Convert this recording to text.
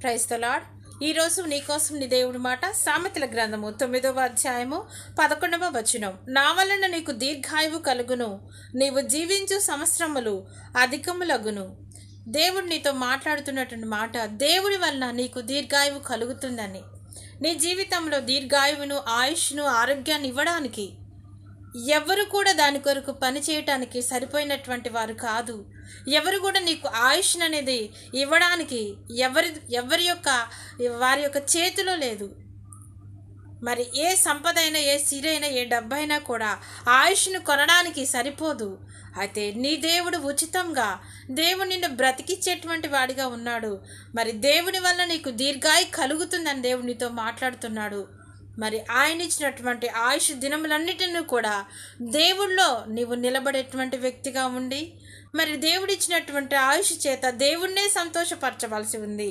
క్రైస్తలాడ్ ఈరోజు నీకోసం నీ దేవుడి మాట సామెతల గ్రంథము తొమ్మిదవ అధ్యాయము పదకొండవ వచనం. నా వలన నీకు దీర్ఘాయువు కలుగును. నీవు జీవించు సంవత్సరములు అధికములగును. దేవుడు నీతో మాట్లాడుతున్నటువంటి మాట దేవుడి వలన నీకు దీర్ఘాయువు కలుగుతుందని. నీ జీవితంలో దీర్ఘాయువును ఆయుష్ను ఆరోగ్యాన్ని ఇవ్వడానికి ఎవరు కూడా దాని కొరకు పని చేయటానికి సరిపోయినటువంటి వారు కాదు. ఎవరు కూడా నీకు ఆయుష్ అనేది ఇవ్వడానికి ఎవరి ఎవరి యొక్క వారి యొక్క చేతిలో లేదు. మరి ఏ సంపద అయినా ఏ సిరైనా ఏ డబ్బైనా కూడా ఆయుష్ను కొనడానికి సరిపోదు. అయితే నీ దేవుడు ఉచితంగా దేవుడు నిన్ను బ్రతికిచ్చేటువంటి వాడిగా ఉన్నాడు. మరి దేవుని వల్ల నీకు దీర్ఘాయు కలుగుతుందని దేవునితో మాట్లాడుతున్నాడు. మరి ఆయన ఇచ్చినటువంటి ఆయుష్ దినములన్నిటిని కూడా దేవుళ్ళో నీవు నిలబడేటువంటి వ్యక్తిగా ఉండి మరి దేవుడిచ్చినటువంటి ఆయుష్ చేత దేవుణ్ణే సంతోషపరచవలసి ఉంది.